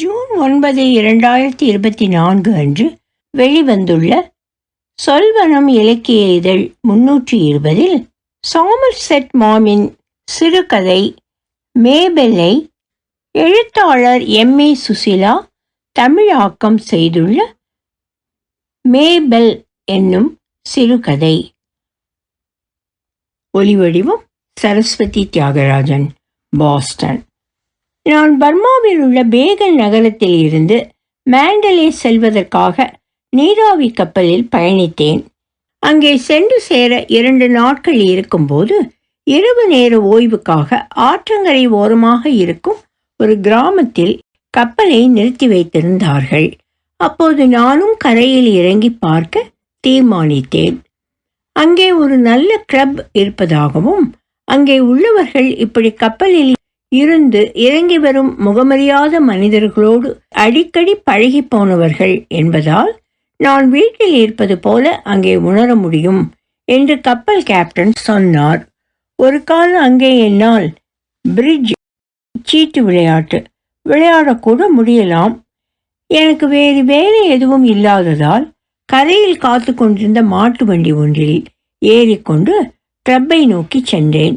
June ஒன்பது இரண்டாயிரத்தி இருபத்தி நான்கு அன்று வெளிவந்துள்ள சொல்வனம் இலக்கிய இதழ் முன்னூற்றி இருபதில் சாமர்செட் மாமின் சிறுகதை மேபெல்லை எழுத்தாளர் எம் ஏ சுசிலா தமிழாக்கம் செய்துள்ள மேபெல் என்னும் சிறுகதை. ஒலிவடிவம் சரஸ்வதி தியாகராஜன் பாஸ்டன். நான் பர்மாவில் உள்ள பேகல் நகரத்தில் இருந்து மேண்டலே செல்வதற்காக நீராவி கப்பலில் பயணித்தேன். அங்கே சென்று சேர இரண்டு நாட்கள் இருக்கும்போது இரவு நேர ஓய்வுக்காக ஆற்றங்கரை ஓரமாக இருக்கும் ஒரு கிராமத்தில் கப்பலை நிறுத்தி வைத்திருந்தார்கள். அப்போது நானும் கரையில் இறங்கி பார்க்க தீர்மானித்தேன். அங்கே ஒரு நல்ல கிளப் இருப்பதாகவும் அங்கே உள்ளவர்கள் இப்படி கப்பலில் இருந்து இறங்கி வரும் முகமறியாத மனிதர்களோடு அடிக்கடி பழகி போனவர்கள் என்பதால் நான் வீட்டில் இருப்பது போல அங்கே உணர முடியும் என்று கப்பல் கேப்டன் சொன்னார். ஒரு காலம் அங்கே என்னால் பிரிட்ஜ் சீட்டு விளையாட்டு விளையாடக்கூட முடியலாம். எனக்கு வேறு வேலை எதுவும் இல்லாததால் கரையில் காத்து கொண்டிருந்த மாட்டு வண்டி ஒன்றில் ஏறிக்கொண்டு கிளப்பை நோக்கி சென்றேன்.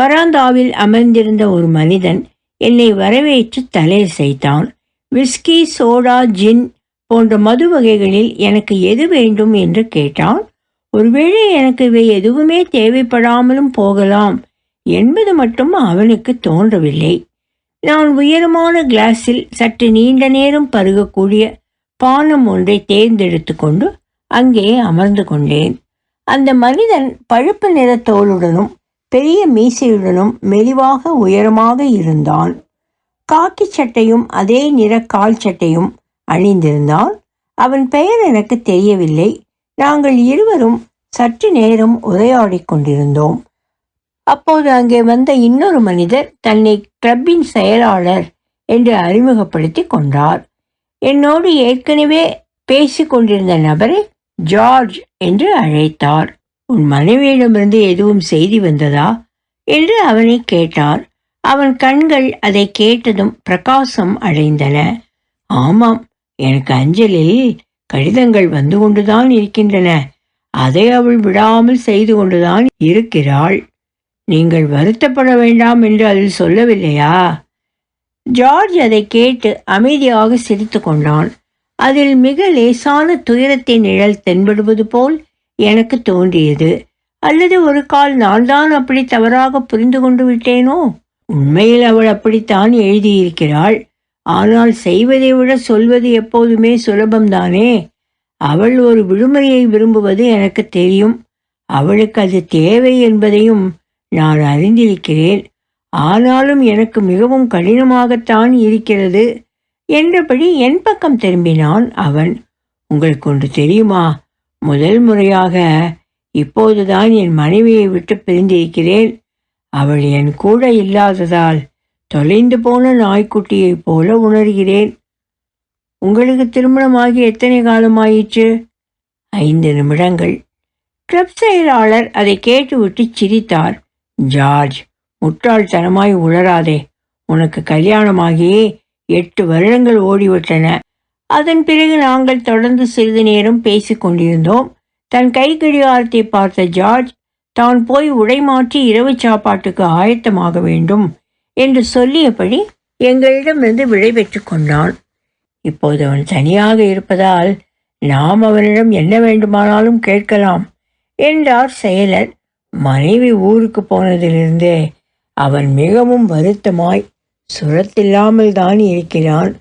வராந்தாவில் அமர்ந்திருந்த ஒரு மனிதன் என்னை வரவேற்று தலையசைத்தான் விஸ்கி சோடா ஜின் போன்ற மது வகைகளில் எனக்கு எது வேண்டும் என்று கேட்டான். ஒருவேளை எனக்கு இவை எதுவுமே தேவைப்படாமலும் போகலாம் என்பது மட்டும் அவனுக்கு தோன்றவில்லை. நான் உயரமான கிளாஸில் சற்று நீண்ட நேரம் பருகக்கூடிய பானம் ஒன்றை தேர்ந்தெடுத்து கொண்டு அங்கே அமர்ந்து கொண்டேன். அந்த மனிதன் பழுப்பு நிற தோலுடனும் பெரிய மீசையுடனும் மெலிவாக உயரமாக இருந்தான் காக்கி சட்டையும் அதே நிற கால் சட்டையும் அணிந்திருந்தான் அவன் பெயர் எனக்கு தெரியவில்லை. நாங்கள் இருவரும் சற்று நேரம் உரையாடிக் கொண்டிருந்தோம். அப்போது அங்கே வந்த இன்னொரு மனிதர் தன்னை கிளப்பின் செயலாளர் என்று அறிமுகப்படுத்தி கொண்டார். என்னோடு ஏற்கனவே பேசி கொண்டிருந்த நபரை ஜார்ஜ் என்று அழைத்தார். உன் மனைவியிடமிருந்து எதுவும் செய்தி வந்ததா? என்று அவனை கேட்டார். அவன் கண்கள் அதை கேட்டதும் பிரகாசம் அடைந்தன. ஆமாம் எனக்கு அஞ்சலில் கடிதங்கள் வந்து கொண்டுதான் இருக்கின்றன. அதை அவள் விடாமல் செய்து கொண்டுதான் இருக்கிறாள். நீங்கள் வருத்தப்பட வேண்டாம் என்று அதில் சொல்லவில்லையா? ஜார்ஜ் அதை கேட்டு அமைதியாக சிரித்து கொண்டான். அதில் மிக லேசான துயரத்தின் நிழல் தென்படுவது போல் எனக்கு தோன்றியது. அல்லது ஒரு கால் நான் தான் அப்படி தவறாக புரிந்து கொண்டு விட்டேனோ? உண்மையில் அவள் அப்படித்தான் எழுதியிருக்கிறாள். ஆனால் செய்வதை விட சொல்வது எப்போதுமே சுலபம்தானே? அவள் ஒரு விடுமுறையை விரும்புவது எனக்கு தெரியும். அவளுக்கு அது தேவை என்பதையும் நான் அறிந்திருக்கிறேன். ஆனாலும் எனக்கு மிகவும் கடினமாகத்தான் இருக்கிறது. என்றபடி என் பக்கம் திரும்பினான் அவன். உங்களுக்கு ஒன்று தெரியுமா? முதல் முறையாக இப்போதுதான் என் மனைவியை விட்டு பிரிந்திருக்கிறேன். அவள் என் கூட இல்லாததால் தொலைந்து போன நாய்க்குட்டியைப் போல உணர்கிறேன். உங்களுக்கு திருமணமாகி எத்தனை காலமாயிற்று? ஐந்து நிமிடங்கள். கிளப் செயலாளர் அதை கேட்டுவிட்டு சிரித்தார். ஜார்ஜ் முட்டாள்தனமாய் உளராதே உனக்கு கல்யாணமாகி எட்டு வருடங்கள் ஓடிவிட்டன. அதன் பிறகு நாங்கள் தொடர்ந்து சிறிது நேரம் பேசிக் கொண்டிருந்தோம். தன் கை கடிகாரத்தை பார்த்த ஜார்ஜ் தான் போய் உடை மாற்றி இரவு சாப்பாட்டுக்கு ஆயத்தமாக வேண்டும் என்று சொல்லியபடி எங்களிடமிருந்து விடைபெற்று கொண்டான். இப்போது அவன் தனியாக இருப்பதால் நாம் அவனிடம் என்ன வேண்டுமானாலும் கேட்கலாம் என்றார் செயலர். மனைவி ஊருக்கு போனதிலிருந்தே அவன் மிகவும் வருத்தமாய் சுரத்தில்லாமல் தான் இருக்கிறான்.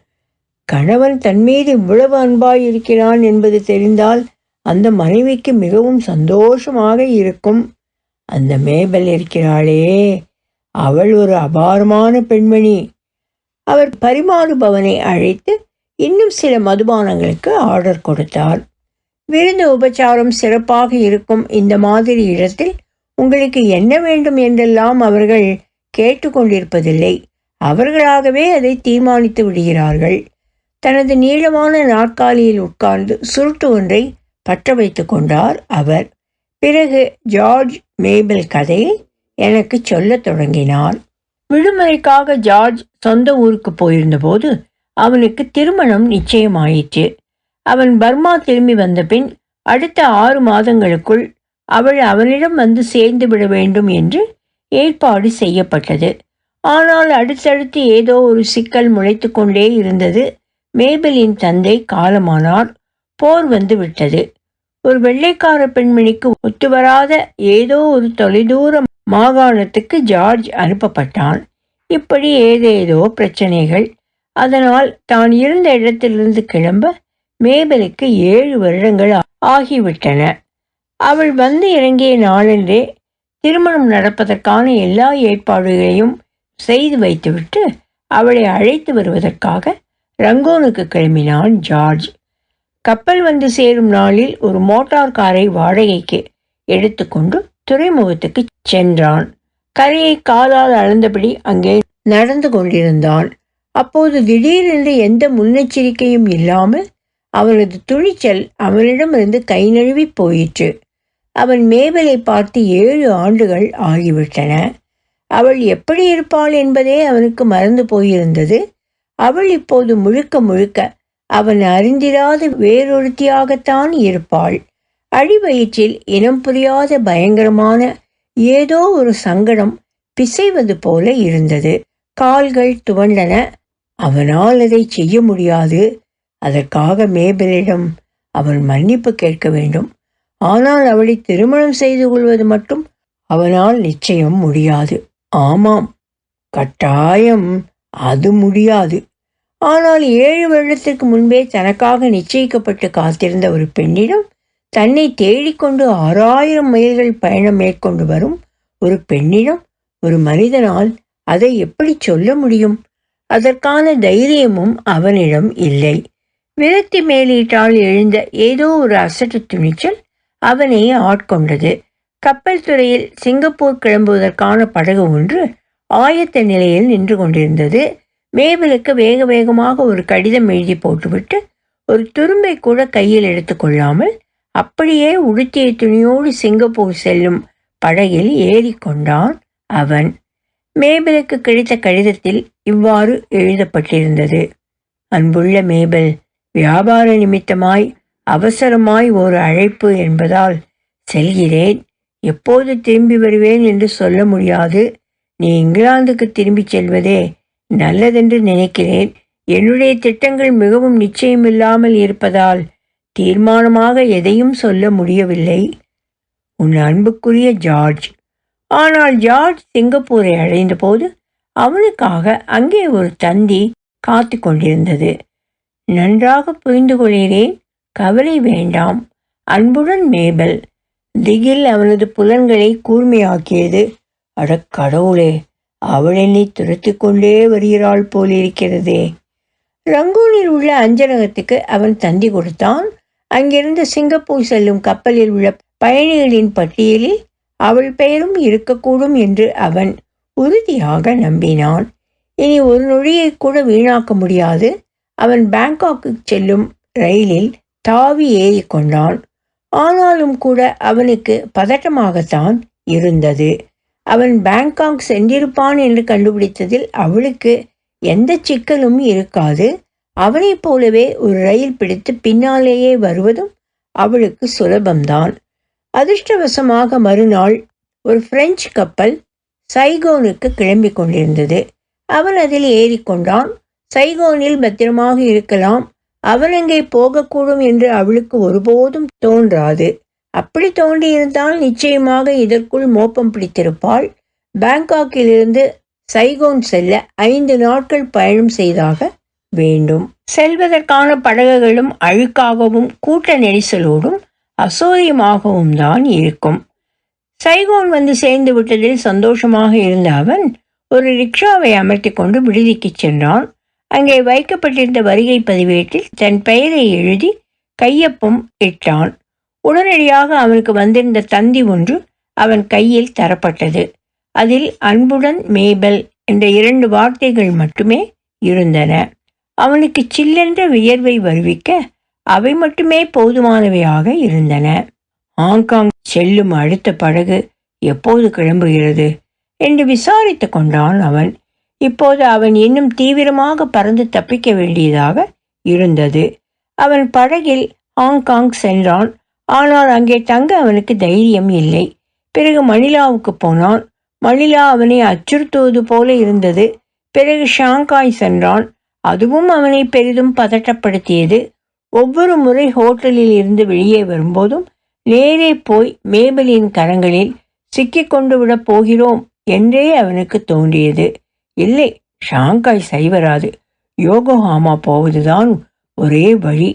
கணவன் தன் மீது இவ்வளவு அன்பாய் இருக்கிறான் என்பது தெரிந்தால் அந்த மனைவிக்கு மிகவும் சந்தோஷமாக இருக்கும். அந்த மேபல் இருக்கிறாளே அவள் ஒரு அபாரமான பெண்மணி. அவர் பரிமாறுபவனை அழைத்து இன்னும் சில மதுபானங்களுக்கு ஆர்டர் கொடுத்தார். விருந்து உபச்சாரம் சிறப்பாக இருக்கும் இந்த மாதிரி இடத்தில் உங்களுக்கு என்ன வேண்டும் என்றெல்லாம் அவர்கள் கேட்டுக்கொண்டிருப்பதில்லை. அவர்களாகவே அதை தீர்மானித்து விடுகிறார்கள். தனது நீளமான நாற்காலியில் உட்கார்ந்து சுருட்டு ஒன்றை பற்ற வைத்து கொண்டார் அவர். பிறகு ஜார்ஜ் மேபிள் கதையை எனக்கு சொல்லத் தொடங்கினார். விடுமுறைக்காக ஜார்ஜ் சொந்த ஊருக்கு போயிருந்தபோது அவனுக்கு திருமணம் நிச்சயமாயிற்று. அவன் பர்மா திரும்பி வந்த பின் அடுத்த ஆறு மாதங்களுக்குள் அவள் அவனிடம் வந்து சேர்ந்து விட வேண்டும் என்று ஏற்பாடு செய்யப்பட்டது. ஆனால் அடுத்தடுத்து ஏதோ ஒரு சிக்கல் முளைத்து கொண்டே இருந்தது. மேபலின் தந்தை காலமானார். போர் வந்து விட்டது. ஒரு வெள்ளைக்கார பெண்மணிக்கு ஒத்துவராத ஏதோ ஒரு தொலைதூர மாகாணத்துக்கு ஜார்ஜ் அனுப்பப்பட்டான். இப்படி ஏதேதோ பிரச்சனைகள். அதனால் தான் இருந்த இடத்திலிருந்து கிளம்ப மேபலுக்கு ஏழு வருடங்கள் ஆகிவிட்டன. அவள் வந்து இறங்கிய நாளன்றே திருமணம் நடப்பதற்கான எல்லா ஏற்பாடுகளையும் செய்து வைத்துவிட்டு அவளை அழைத்து வருவதற்காக ரங்கோனுக்கு கிளம்பினான் ஜார்ஜ். கப்பல் வந்து சேரும் நாளில் ஒரு மோட்டார் காரை வாடகைக்கு எடுத்துக்கொண்டு துறைமுகத்துக்கு சென்றான். கரையை காலால் அளந்தபடி அங்கே நடந்து கொண்டிருந்தான். அப்போது திடீரென்று எந்த முன்னெச்சரிக்கையும் இல்லாமல் அவனது துணிச்சல் அவனிடமிருந்து கை நழுவி போயிற்று. அவன் மேபலை பார்த்து ஏழு ஆண்டுகள் ஆகிவிட்டன. அவள் எப்படி இருப்பாள் என்பதே அவனுக்கு மறந்து போயிருந்தது. அவள் இப்போது முழுக்க முழுக்க அவன் அறிந்திராத வேறொருத்தியாகத்தான் இருப்பாள். அடிவயிற்றில் இனம் புரியாத பயங்கரமான ஏதோ ஒரு சங்கடம் பிசைவது போல இருந்தது. கால்கள் துவண்டன. அவனால் அதை செய்ய முடியாது. அதற்காக மேபலிடம் அவன் மன்னிப்பு கேட்க வேண்டும். ஆனால் அவளை திருமணம் செய்து கொள்வது மட்டும் அவனால் நிச்சயம் முடியாது. ஆமாம் கட்டாயம். அது முடியாது. ஆனால் ஏழு வருடத்திற்கு முன்பே தனக்காக நிச்சயிக்கப்பட்டு காத்திருந்த ஒரு பெண்ணிடம் தன்னை தேடிக்கொண்டு ஆறாயிரம் மைல்கள் பயணம் மேற்கொண்டு வரும் ஒரு பெண்ணிடம் ஒரு மனிதனால் அதை எப்படி சொல்ல முடியும்? அதற்கான தைரியமும் அவனிடம் இல்லை. விரக்தி மேலீட்டால் எழுந்த ஏதோ ஒரு அசட்டு துணிச்சல் அவனை ஆட்கொண்டது. கப்பல் துறையில் சிங்கப்பூர் கிளம்புவதற்கான படகு ஒன்று ஆயத்த நிலையில் நின்று கொண்டிருந்தது. மேபிலுக்கு வேக வேகமாக ஒரு கடிதம் எழுதி போட்டுவிட்டு ஒரு துரும்பை கூட கையில் எடுத்துக்கொள்ளாமல் அப்படியே உடுத்திய துணியோடு சிங்கப்பூர் செல்லும் படகில் ஏறிக்கொண்டான் அவன். மேபிலுக்கு கிடைத்த கடிதத்தில் இவ்வாறு எழுதப்பட்டிருந்தது. அன்புள்ள மேபல் வியாபார நிமித்தமாய் அவசரமாய் ஒரு அழைப்பு என்பதால் செல்கிறேன். எப்போது திரும்பி வருவேன் என்று சொல்ல முடியாது. நீ இங்கிலாந்துக்கு திரும்பிச் செல்வதே நல்லதென்று நினைக்கிறேன். என்னுடைய திட்டங்கள் மிகவும் நிச்சயமில்லாமல் இருப்பதால் தீர்மானமாக எதையும் சொல்ல முடியவில்லை. உன் அன்புக்குரிய ஜார்ஜ். ஆனால் ஜார்ஜ் சிங்கப்பூரை அடைந்தபோது அவனுக்காக அங்கே ஒரு தந்தி காத்து கொண்டிருந்தது. நன்றாக புரிந்து கொள்கிறேன் கவலை வேண்டாம். அன்புடன் மேபல். திகில் அவனது புலன்களை கூர்மையாக்கியது. அட கடவுளே அவள் என்னை துரத்தி கொண்டே வருகிறாள் போலிருக்கிறதே. ரங்கூனில் உள்ள அஞ்சலகத்துக்கு அவன் தந்தி கொடுத்தான். அங்கிருந்து சிங்கப்பூர் செல்லும் கப்பலில் உள்ள பயணிகளின் பட்டியலில் அவள் பெயரும் இருக்கக்கூடும் என்று அவன் உறுதியாக நம்பினான். இனி ஒரு நொழியை கூட வீணாக்க முடியாது. அவன் பேங்காக்கு செல்லும் ரயிலில் தாவி ஏறி கொண்டான் ஆனாலும் கூட அவனுக்கு பதட்டமாகத்தான் இருந்தது. அவன் பேங்காக் சென்றிருப்பான் என்று கண்டுபிடித்ததில் அவளுக்கு எந்த சிக்கலும் இருக்காது. அவனைப் போலவே ஒரு ரயில் பிடித்து பின்னாலேயே வருவதும் அவளுக்கு சுலபம்தான். அதிர்ஷ்டவசமாக மறுநாள் ஒரு பிரெஞ்சு கப்பல் சைகோனுக்கு கிளம்பி கொண்டிருந்தது. அவன் அதில் ஏறிக்கொண்டான் சைகோனில் பத்திரமாக இருக்கலாம். அவன் அங்கே போகக்கூடும் என்று அவளுக்கு ஒருபோதும் தோன்றாது. அப்படி தோன்றியிருந்தால் நிச்சயமாக இதற்குள் மோப்பம் பிடித்திருப்பாள். பேங்காக்கிலிருந்து சைகோன் செல்ல ஐந்து நாட்கள் பயணம் செய்தாக வேண்டும். செல்வதற்கான படகுகளும் அழுக்காகவும் கூட்ட நெரிசலோடும் அசௌரியமாகவும் தான் இருக்கும். சைகோன் வந்து சேர்ந்து விட்டதில் சந்தோஷமாக இருந்த அவன் ஒரு ரிக்ஷாவை அமர்த்தி கொண்டு விடுதிக்கு சென்றான். அங்கே வைக்கப்பட்டிருந்த வருகை பதிவேட்டில் தன் பெயரை எழுதி கையொப்பம் இட்டான். உடனடியாக அவனுக்கு வந்திருந்த தந்தி ஒன்று அவன் கையில் தரப்பட்டது. அதில் அன்புடன் மேபல் என்ற இரண்டு வார்த்தைகள் மட்டுமே இருந்தன. அவனுக்கு சில்லென்ற வியர்வை வருவிக்க அவை மட்டுமே போதுமானவையாக இருந்தன. ஹாங்காங் செல்லும் அடுத்த படகு எப்போது கிளம்புகிறது என்று விசாரித்து கொண்டான் அவன். இப்போது அவன் இன்னும் தீவிரமாக பறந்து தப்பிக்க வேண்டியதாக இருந்தது. அவன் படகில் ஹாங்காங் சென்றான். ஆனால் அங்கே தங்க அவனுக்கு தைரியம் இல்லை. பிறகு மணிலாவுக்கு போனான். மணிலா அவனை அச்சுறுத்துவது போல இருந்தது. பிறகு ஷாங்காய் சென்றான். அதுவும் அவனை பெரிதும் பதட்டப்படுத்தியது. ஒவ்வொரு முறை ஹோட்டலில் இருந்து வெளியே வரும்போதும் நேரே போய் மேபலின் கரங்களில் சிக்கிக்கொண்டு விடப் போகிறோம் என்றே அவனுக்கு தோன்றியது. இல்லை ஷாங்காய் சைவராது. யோகோஹாமா போவதுதான் ஒரே வழி.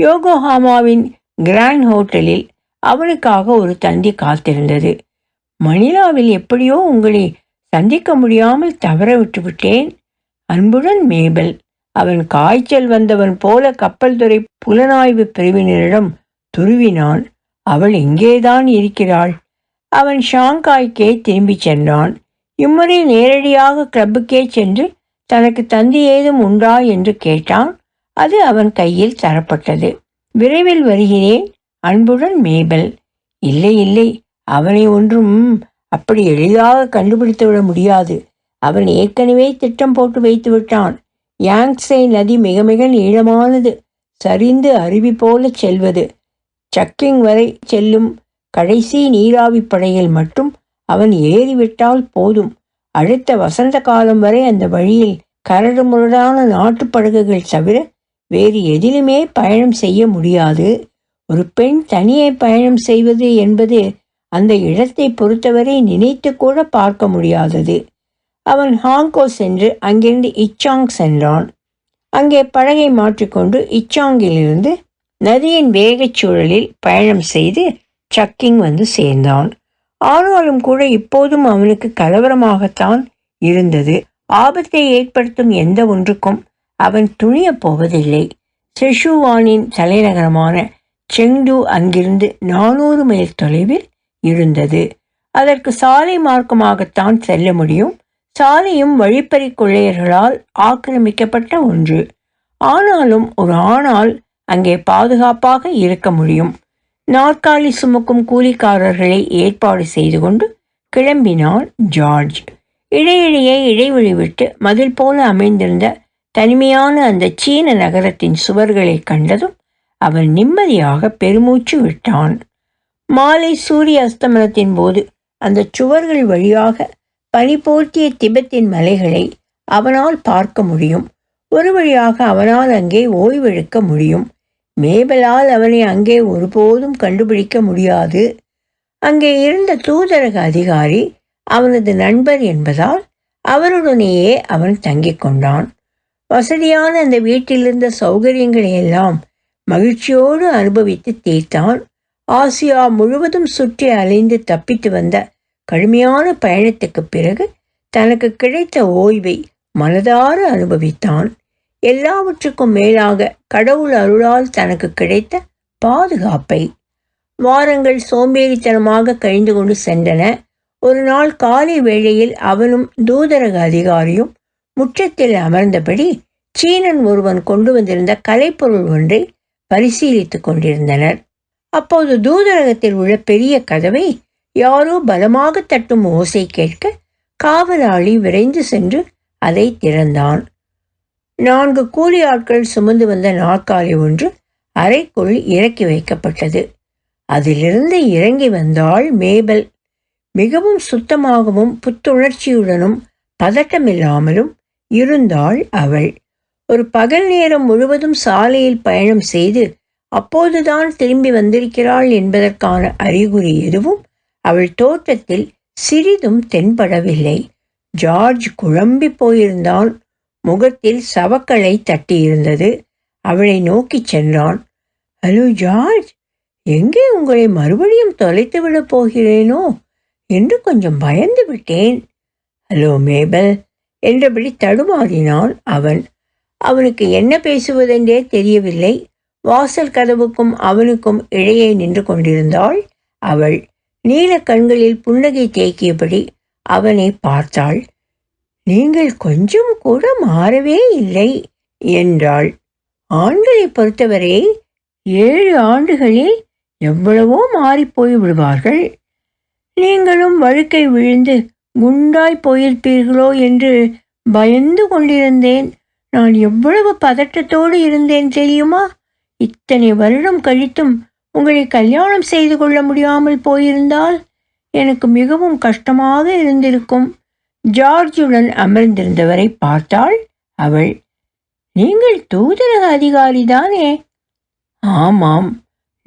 யோகோஹாமாவின் கிராண்ட் ஹோட்டலில் அவனுக்காக ஒரு தந்தி காத்திருந்தது. மணிலாவில் எப்படியோ உங்களை சந்திக்க முடியாமல் தவற விட்டுவிட்டேன். அன்புடன் மேபல் அவன் காய்ச்சல் வந்தவன் போல கப்பல் துறை புலனாய்வு பிரிவினரிடம் துருவினான். அவள் எங்கேதான் இருக்கிறாள்? அவன் ஷாங்காய்க்கே திரும்பிச் சென்றான். இம்முறை நேரடியாக கிளப்புக்கே சென்று தனக்கு தந்தி ஏதும் உண்டா என்று கேட்டான். அது அவன் கையில் தரப்பட்டது. விரைவில் வருகிறேன் அன்புடன் மேபல் இல்லை இல்லை அவனை ஒன்றும் அப்படி எளிதாக கண்டுபிடித்து விட முடியாது. அவன் ஏற்கனவே திட்டம் போட்டு வைத்து விட்டான். யாங்ஸை நதி மிக மிக நீளமானது சரிந்து அருவி போல செல்வது. சக்கிங் வரை செல்லும் கடைசி நீராவி படையில் மட்டும் அவன் ஏறிவிட்டால் போதும். அடுத்த வசந்த காலம் வரை அந்த வழியில் கரடு முரடான நாட்டுப் படகுகள் தவிர வேறு எதிலுமே பயணம் செய்ய முடியாது. ஒரு பெண் தனியே பயணம் செய்வது என்பது அந்த இடத்தை பொறுத்தவரை நினைத்து கூட பார்க்க முடியாதது. அவன் ஹாங்கோ சென்று அங்கிருந்து இச்சாங் சென்றான். அங்கே படகை மாற்றிக்கொண்டு இச்சாங்கிலிருந்து நதியின் வேகச் சூழலில் பயணம் செய்து சக்கிங் வந்து சேர்ந்தான். ஆனாலும் கூட இப்போதும் அவனுக்கு கலவரமாகத்தான் இருந்தது. ஆபத்தை ஏற்படுத்தும் எந்த ஒன்றுக்கும் அவன் துணிய போவதில்லை. செஷுவானின் தலைநகரமான செங்டு அங்கிருந்து நானூறு மைல் தொலைவில் இருந்தது. அதற்கு சாலை மார்க்கமாகத்தான் செல்ல முடியும். சாலையும் வழிப்பறி கொள்ளையர்களால் ஆக்கிரமிக்கப்பட்ட ஒன்று. ஆனாலும் ஒரு ஆணால் அங்கே பாதுகாப்பாக இருக்க முடியும். நாற்காலி சுமக்கும் கூலிக்காரர்களை ஏற்பாடு செய்து கொண்டு கிளம்பினான் ஜார்ஜ். இடையிடையே இடைவெளி விட்டு மதில் போல அமைந்திருந்த தனிமையான அந்த சீன நகரத்தின் சுவர்களை கண்டதும் அவன் நிம்மதியாக பெருமூச்சு விட்டான். மாலை சூரிய அஸ்தமனத்தின் போது அந்த சுவர்கள் வழியாக பனி போர்த்திய திபெத்தின் மலைகளை அவனால் பார்க்க முடியும். ஒரு வழியாக அவனால் அங்கே ஓய்வெடுக்க முடியும். மேபலால் அவனை அங்கே ஒருபோதும் கண்டுபிடிக்க முடியாது. அங்கே இருந்த தூதரக அதிகாரி அவனது நண்பர் என்பதால் அவருடனேயே அவன் தங்கிக் கொண்டான். வசதியான அந்த வீட்டிலிருந்த சௌகரியங்களை எல்லாம் மகிழ்ச்சியோடு அனுபவித்து தீர்த்தான். ஆசியா முழுவதும் சுற்றி அலைந்து தப்பித்து வந்த கடுமையான பயணத்துக்கு பிறகு தனக்கு கிடைத்த ஓய்வை மனதார அனுபவித்தான். எல்லாவற்றுக்கும் மேலாக கடவுள் அருளால் தனக்கு கிடைத்த பாதுகாப்பை. வாரங்கள் சோம்பேறித்தனமாக கழிந்து கொண்டு சென்றன. ஒரு நாள் காலை வேளையில் அவனும் தூதரக அதிகாரியும் முற்றத்தில் அமர்ந்தபடி சீனன் ஒருவன் கொண்டு வந்திருந்த கலைப்பொருள் ஒன்றை பரிசீலித்துக் கொண்டிருந்தனர். அப்போது தூதரகத்தில் உள்ள பெரிய கதவை யாரோ பலமாக தட்டும் ஓசை கேட்க காவலாளி விரைந்து சென்று அதை திறந்தான். நான்கு கூலி ஆட்கள் சுமந்து வந்த நாற்காலி ஒன்று அறைக்குள் இறக்கி வைக்கப்பட்டது. அதிலிருந்து இறங்கி வந்தாள் மேபல். மிகவும் சுத்தமாகவும் புத்துணர்ச்சியுடனும் பதட்டமில்லாமலும் இருந்தாள் அவள். ஒரு பகல் நேரம் முழுவதும் சாலையில் பயணம் செய்து அப்போதுதான் திரும்பி வந்திருக்கிறாள் என்பதற்கான அறிகுறி எதுவும் அவள் தோட்டத்தில் சிறிதும் தென்படவில்லை. ஜார்ஜ் குழம்பி போயிருந்தான். முகத்தில் சவக்களை தட்டியிருந்தது. அவளை நோக்கிச் சென்றான். ஹலோ ஜார்ஜ் எங்கே உங்களை மறுபடியும் தொலைத்து விடப் போகிறேனோ? என்று கொஞ்சம் பயந்து விட்டேன். ஹலோ மேபல் என்றபடி தடுமாறினான் அவன். அவனுக்கு என்ன பேசுவதென்றே தெரியவில்லை. வாசல் கதவுக்கும் அவனுக்கும் இடையே நின்று கொண்டிருந்தாள் அவள். நீல கண்களில் புன்னகை தேக்கியபடி அவனை பார்த்தாள். நீங்கள் கொஞ்சம் கூட மாறவே இல்லை என்றாள். ஆண்களை பொறுத்தவரை ஏழு ஆண்டுகளில் எவ்வளவோ மாறிப்போய் விடுவார்கள் நீங்களும் வழுக்கை விழுந்து குண்டாய் போயிருப்பீர்களோ என்று பயந்து கொண்டிருந்தேன். நான் எவ்வளவு பதற்றத்தோடு இருந்தேன் தெரியுமா? இத்தனை வருடம் கழித்தும் உங்களை கல்யாணம் செய்து கொள்ள முடியாமல் போயிருந்தால் எனக்கு மிகவும் கஷ்டமாக இருந்திருக்கும். ஜார்ஜுடன் அமர்ந்திருந்தவரை பார்த்தாள் அவள். நீங்கள் தூதரக அதிகாரி தானே? ஆமாம்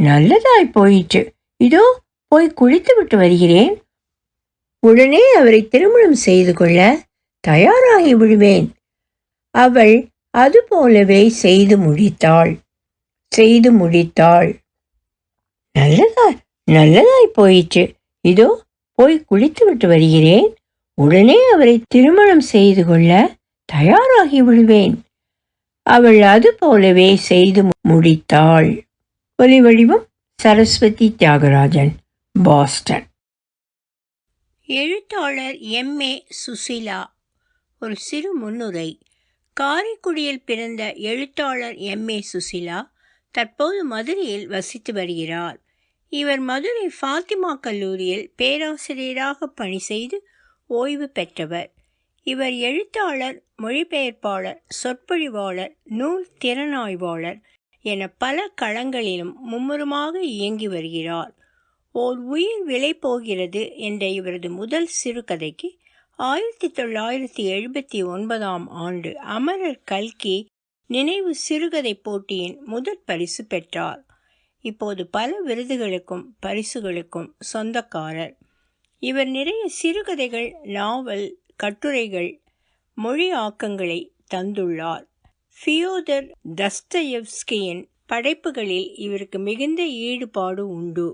நல்லதாய் போயிற்று. இதோ போய் குளித்து விட்டு வருகிறேன். உடனே அவரை திருமணம் செய்து கொள்ள தயாராகி விடுவேன். அவள் அதுபோலவே செய்து முடித்தாள். செய்து முடித்தாள். நல்லதா நல்லதாய் போயிற்று. இதோ போய் குளித்துவிட்டு வருகிறேன். உடனே அவரை திருமணம் செய்து கொள்ள தயாராகி விடுவேன். அவள் அது போலவே செய்து முடித்தாள். ஒலி வடிவம் சரஸ்வதி தியாகராஜன் பாஸ்டன். எழுத்தாளர் எம். ஏ. சுசிலா. ஒரு சிறு முன்னுரை. காரைக்குடியில் பிறந்த எழுத்தாளர் எம். ஏ. சுசிலா தற்போது மதுரையில் வசித்து வருகிறார். இவர் மதுரை ஃபாத்திமா கல்லூரியில் பேராசிரியராக பணி செய்து ஓய்வு பெற்றவர். இவர் எழுத்தாளர் மொழிபெயர்ப்பாளர் சொற்பொழிவாளர் நூல் திறனாய்வாளர் என பல களங்களிலும் மும்முரமாக இயங்கி வருகிறார். ஓர் உயிர் விலை போகிறது என்ற இவரது முதல் சிறுகதைக்கு ஆயிரத்தி தொள்ளாயிரத்தி எழுபத்தி ஒன்பதாம் ஆண்டு அமரர் கல்கி நினைவு சிறுகதை போட்டியின் முதற் பரிசு பெற்றார். இப்போது பல விருதுகளுக்கும் பரிசுகளுக்கும் சொந்தக்காரர். இவர் நிறைய சிறுகதைகள் நாவல் கட்டுரைகள் மொழி ஆக்கங்களை தந்துள்ளார். ஃபியோதர் தஸ்தயவ்ஸ்கியின் படைப்புகளில் இவருக்கு மிகுந்த ஈடுபாடு உண்டு.